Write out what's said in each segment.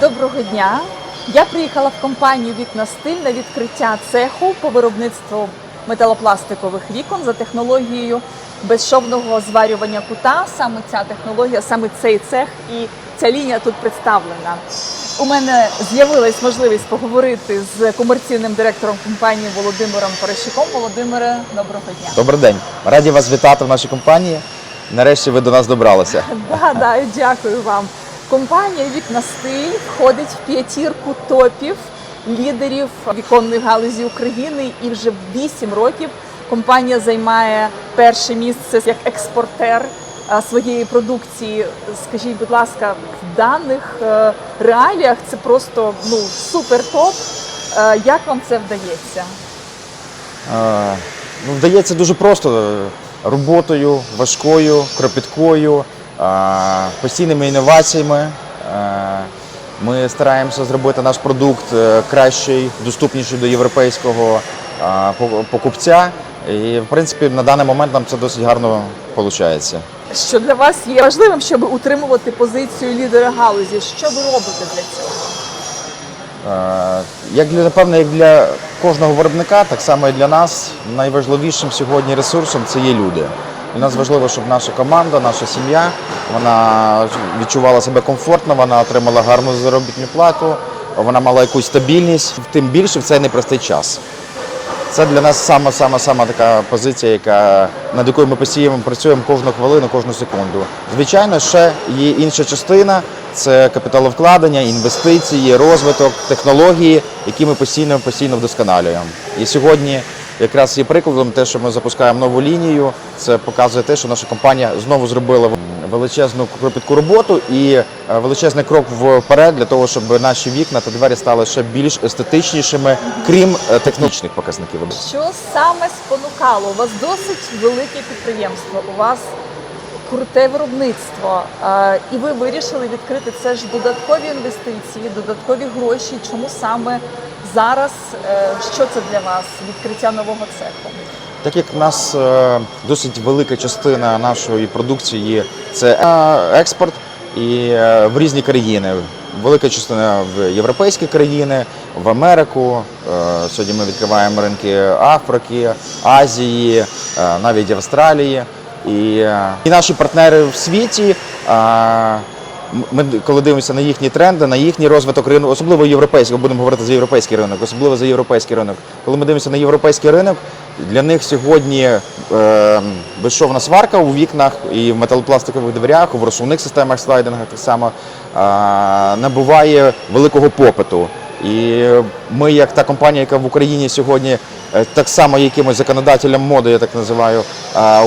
Доброго дня. Я приїхала в компанію Вікна Стиль на відкриття цеху по виробництву металопластикових вікон за технологією безшовного зварювання кута. Саме ця технологія, саме цей цех і ця лінія тут представлена. У мене з'явилась можливість поговорити з комерційним директором компанії Володимиром Порощуком. Володимире, доброго дня. Добрий день. Раді вас вітати в нашій компанії. Нарешті ви до нас добралися. Да, да, дякую вам. Компанія Вікна Стиль входить в п'ятірку топів лідерів віконної галузі України. І вже 8 років компанія займає перше місце як експортер своєї продукції. Скажіть, будь ласка, в даних е, реаліях це просто ну супер топ. Е, Як вам це вдається? Е, Ну, вдається дуже просто роботою, важкою, кропіткою, постійними інноваціями. Ми стараємося зробити наш продукт е, кращий, доступніший до європейського покупця. І, в принципі, на даний момент нам це досить гарно виходить. Що для вас є важливим, щоб утримувати позицію лідера галузі? Що ви робите для цього? Як для напевно, як для кожного виробника, так само і для нас найважливішим сьогодні ресурсом це є люди. Для нас важливо, щоб наша команда, наша сім'я вона відчувала себе комфортно, вона отримала гарну заробітну плату, вона мала якусь стабільність, тим більше в цей непростий час. Це для нас сама сама сама така позиція, яка над якою ми постійно працюємо кожну хвилину, кожну секунду. Звичайно, ще є інша частина це капіталовкладення, інвестиції, розвиток, технології, які ми постійно постійно вдосконалюємо. І сьогодні якраз є прикладом те, що ми запускаємо нову лінію. Це показує те, що наша компанія знову зробила величезну кропітку роботу і е, величезний крок вперед для того, щоб наші вікна та двері стали ще більш естетичнішими, крім е, технічних показників. Що саме спонукало? У вас досить велике підприємство, у вас круте виробництво, е, і ви вирішили відкрити це ж додаткові інвестиції, додаткові гроші. Чому саме зараз? Що це для вас? Відкриття нового цеху? Так як в нас е, досить велика частина нашої продукції це е, експорт і е, в різні країни. Велика частина в європейські країни, в Америку. Сьогодні ми відкриваємо ринки Африки, Азії, навіть Австралії. І, і наші партнери в світі. ми коли дивимося на їхні тренди, на їхній розвиток ринку, особливо європейський, будемо говорити за європейський ринок, особливо за європейський ринок. Коли ми дивимося на європейський ринок, для них сьогодні е, безшовна сварка у вікнах і в металопластикових дверях, у розсувних системах слайдингах так само е, набуває великого попиту. І ми, як та компанія, яка в Україні сьогодні е, так само якимось законодателем моди, я так називаю.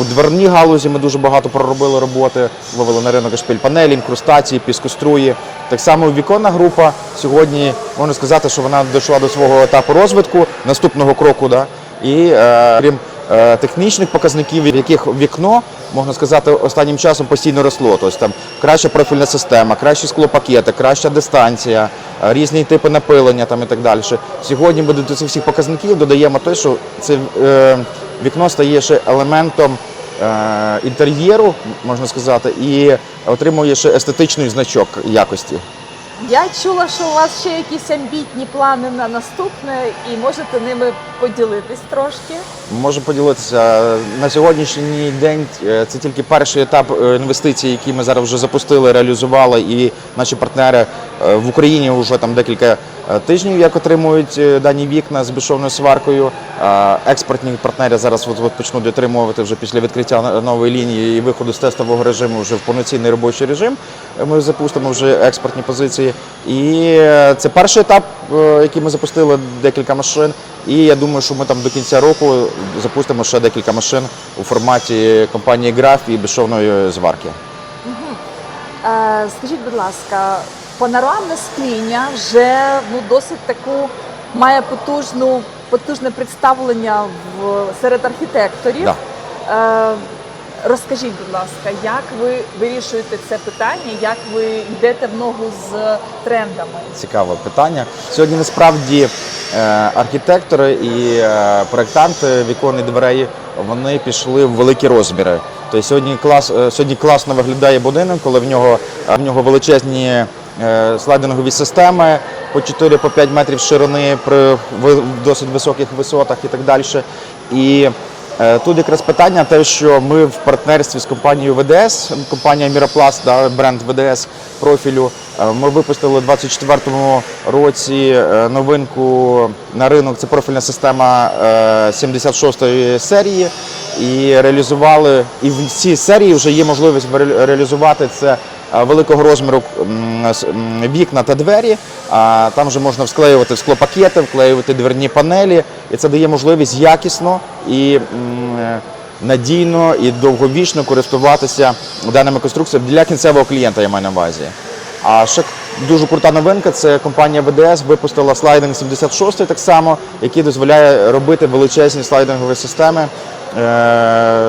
У дверній галузі ми дуже багато проробили роботи, вивели на ринок шпиль-панелі, інкрустації, піскоструї. Так само віконна група сьогодні можна сказати, що вона дійшла до свого етапу розвитку, наступного кроку. Да? І е, крім е, технічних показників, в яких вікно, можна сказати, останнім часом постійно росло. Тобто там краща профільна система, кращі склопакети, краща дистанція, е, різні типи напилення там і так далі. Сьогодні ми до цих всіх показників додаємо те, що це е, вікно стає ще елементом е, інтер'єру, можна сказати, і отримує ще естетичний значок якості. Я чула, що у вас ще якісь амбітні плани на наступне, і можете ними поділитись трошки. Можу поділитися на сьогоднішній день. е, Це тільки перший етап е, інвестицій, які ми зараз вже запустили, реалізували, і наші партнери е, в Україні вже там декілька тижнів, як отримують е, дані вікна з безшовною сваркою. Е, Експортні партнери зараз почнуть отримувати вже після відкриття нової лінії і виходу з тестового режиму вже в повноцінний робочий режим. Е, Ми запустимо вже експортні позиції. І е, це перший етап, е, який ми запустили декілька машин. І я думаю, що ми там до кінця року запустимо ще декілька машин у форматі компанії Граф і безшовної зварки. Е, Скажіть, будь ласка, панорамне скління вже ну досить таку має потужну потужне представлення в серед архітекторів. Да. Е, Розкажіть, будь ласка, як ви вирішуєте це питання, як ви йдете в ногу з трендами? Цікаве питання. Сьогодні насправді е, архітектори і е, проєктанти віконних дверей вони пішли в великі розміри. Тобто сьогодні клас е, сьогодні класно виглядає будинок, коли в нього в нього величезні слайдингові системи по 4-5 метрів ширини при досить високих висотах і так далі. І е, тут якраз питання те, що ми в партнерстві з компанією ВДС, компанія Міропласт, да, бренд ВДС профілю, е, ми випустили у 2024 році е, новинку на ринок. Це профільна система е, 76-ї серії. І реалізували, і в цій серії вже є можливість ре- реалізувати це е, великого розміру вікна та двері. Там вже можна всклеювати склопакети, вклеювати дверні панелі, і це дає можливість якісно і е, надійно і довговічно користуватися даними конструкціями для кінцевого клієнта, я маю на увазі. А ще дуже крута новинка це компанія ВДС випустила слайдинг 76 так само, який дозволяє робити величезні слайдингові системи е,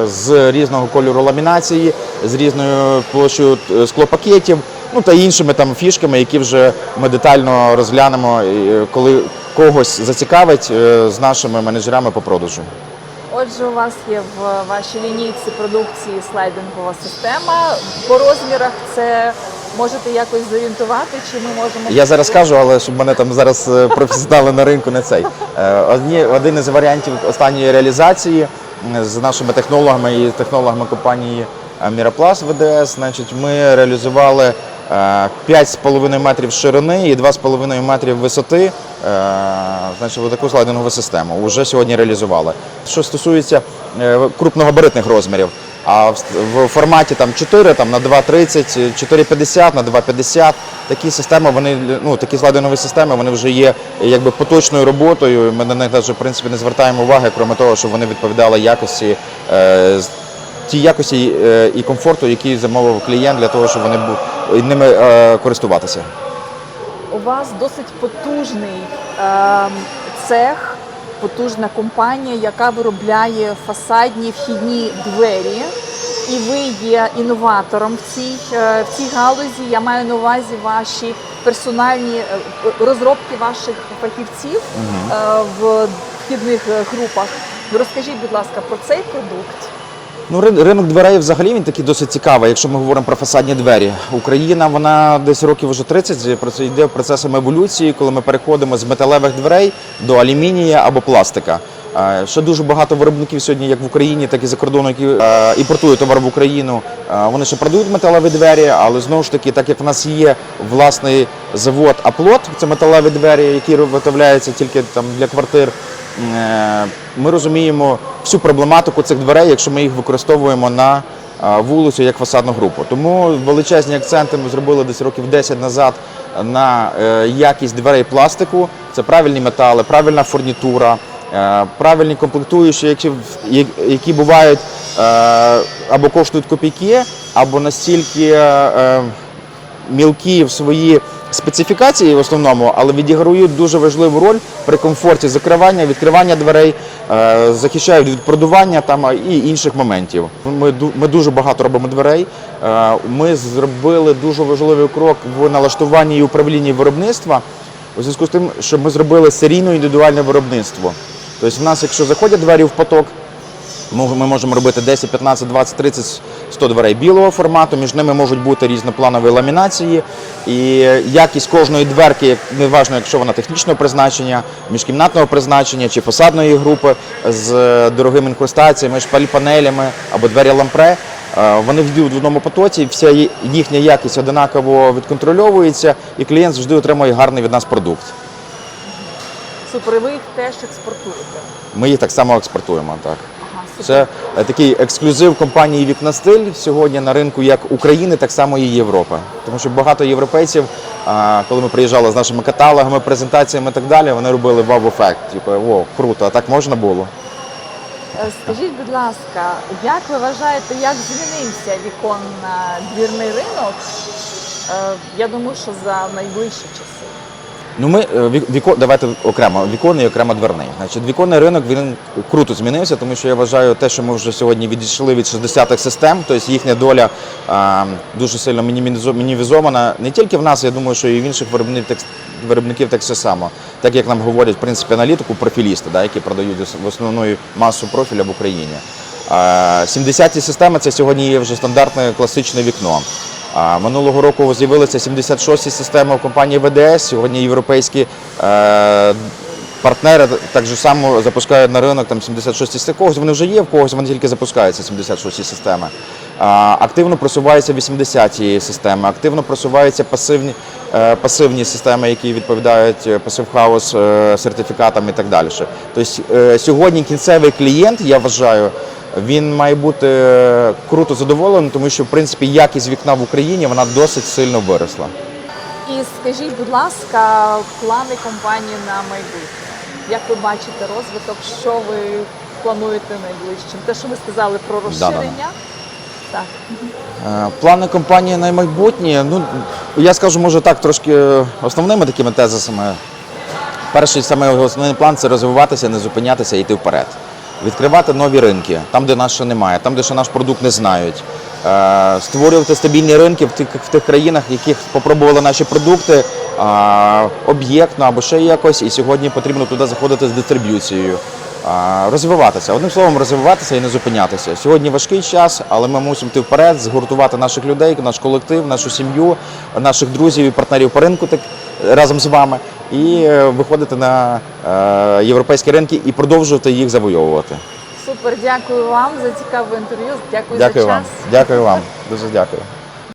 з різного кольору ламінації, з різною площею е, склопакетів, ну та іншими там фішками, які вже ми детально розглянемо, е, коли когось зацікавить е, з нашими менеджерами по продажу. Отже, у вас є в вашій лінійці продукції слайдингова система. По розмірах це можете якось зорієнтувати, чи ми можемо Я зараз скажу, але щоб мене там зараз е, професіонали на ринку не цей. Е, Одні, один із варіантів останньої реалізації з нашими технологами і технологами компанії е, Міроплас ВДС, значить, ми реалізували е, 5,5 метрів ширини і 2,5 метрів висоти. е, Значить, таку слайдингову систему вже сьогодні реалізували. Що стосується е, крупногабаритних розмірів, а в, форматі там 4 там, на 2,30, 4,50 на 2,50 такі системи, вони ну такі слайдинові системи, вони вже є якби поточною роботою. Ми на них навіть в принципі не звертаємо уваги, крім того, щоб вони відповідали якості. Е, з- Ті якості е, і комфорту, які замовив клієнт для того, щоб вони ними е, користуватися. У вас досить потужний ем, цех, потужна компанія, яка виробляє фасадні вхідні двері. І ви є інноватором в цій, е, в цій галузі. Я маю на увазі ваші персональні е, розробки ваших фахівців угу. в вхідних групах. Розкажіть, будь ласка, про цей продукт. Ну, рин- ринок дверей взагалі він такий досить цікавий, якщо ми говоримо про фасадні двері. Україна, вона десь років вже 30 про це йде процесом еволюції, коли ми переходимо з металевих дверей до алюмінія або пластика. Е, Ще дуже багато виробників сьогодні, як в Україні, так і за кордону, які е, імпортують товар в Україну. е, Вони ще продають металеві двері, але знову ж таки, так як в нас є власний завод Аплот, це металеві двері, які виготовляються тільки там для квартир. Е, Ми розуміємо всю проблематику цих дверей, якщо ми їх використовуємо на е, вулицю як фасадну групу. Тому величезні акценти ми зробили десь років 10 назад на е, якість дверей пластику. Це правильні метали, правильна фурнітура, правильні комплектуючі, які, які бувають або коштують копійки, або настільки. Мілкі в свої специфікації в основному, але відіграють дуже важливу роль при комфорті закривання, відкривання дверей, е, захищають від продування там і інших моментів. Ми, ми дуже багато робимо дверей. Е, Ми зробили дуже важливий крок в налаштуванні і управлінні виробництва у зв'язку з тим, що ми зробили серійне індивідуальне виробництво. Тобто, в нас, якщо заходять двері в поток, ми можемо робити 10, 15, 20, 30, 100 дверей білого формату. Між ними можуть бути різнопланові ламінації. І якість кожної дверки, неважно, якщо вона технічного призначення, міжкімнатного призначення чи фасадної групи з дорогими інкрустаціями, шпаль-панелями або двері лампре. е, Вони йдуть в одному потоці, вся їхня якість однаково відконтрольовується, і клієнт завжди отримує гарний від нас продукт. Супер, ви їх теж експортуєте. Ми їх так само експортуємо. Так. Це е, такий ексклюзив компанії Вікностиль сьогодні на ринку як України, так само і Європи. Тому що багато європейців, коли ми приїжджали з нашими каталогами, презентаціями і так далі, вони робили вау-ефект. Типу, о, круто, а так можна було. Е, Скажіть, будь ласка, як ви вважаєте, як змінився віконно-двірний ринок? Е, Я думаю, що за найближчі часи. Ну, ми е, віко, давайте окремо віконний і окремо дверний. Значить, віконний ринок він круто змінився, тому що я вважаю те, що ми вже сьогодні відійшли від 60-х систем, тобто їхня доля а, дуже сильно мінімізована не тільки в нас, я думаю, що і в інших виробників так, виробників так все само. Так як нам говорять в принципі аналітику профілісти, да, які продають в основну масу профіля в Україні. А, 70-ті системи це сьогодні є вже стандартне класичне вікно. Минулого року з'явилися 76 системи в компанії ВДС. Сьогодні європейські е, партнери так само запускають на ринок там 76 систем. Когось вони вже є, в когось вони тільки запускаються 76 системи. Активно просуваються 80-ті системи, активно просуваються пасивні, е, пасивні системи, які відповідають пасив е, сертифікатам і так далі. Тобто сьогодні кінцевий клієнт, я вважаю, він має бути е, круто задоволений, тому що в принципі якість вікна в Україні вона досить сильно виросла. І скажіть, будь ласка, плани компанії на майбутнє. Як ви бачите розвиток? Що ви плануєте найближчим? Те, що ви сказали про розширення. Так. Е, Плани компанії на майбутнє. Ну я скажу, може так, трошки е, основними такими тезисами. Перший саме основний план це розвиватися, не зупинятися і йти вперед. Відкривати нові ринки, там, де нас ще немає, там, де ще наш продукт не знають. Е, Створювати стабільні ринки в тих, в тих країнах, в яких попробували наші продукти е, об'єктно або ще якось, і сьогодні потрібно туди заходити з дистриб'юцією. Е, Розвиватися. Одним словом, розвиватися і не зупинятися. Сьогодні важкий час, але ми мусимо йти вперед, згуртувати наших людей, наш колектив, нашу сім'ю, наших друзів і партнерів по ринку так, разом з вами і е, виходити на е, європейські ринки і продовжувати їх завойовувати. Супер, дякую вам за цікаве інтерв'ю. Дякую, Дякую за вам. час. Дякую вам. Дуже дякую.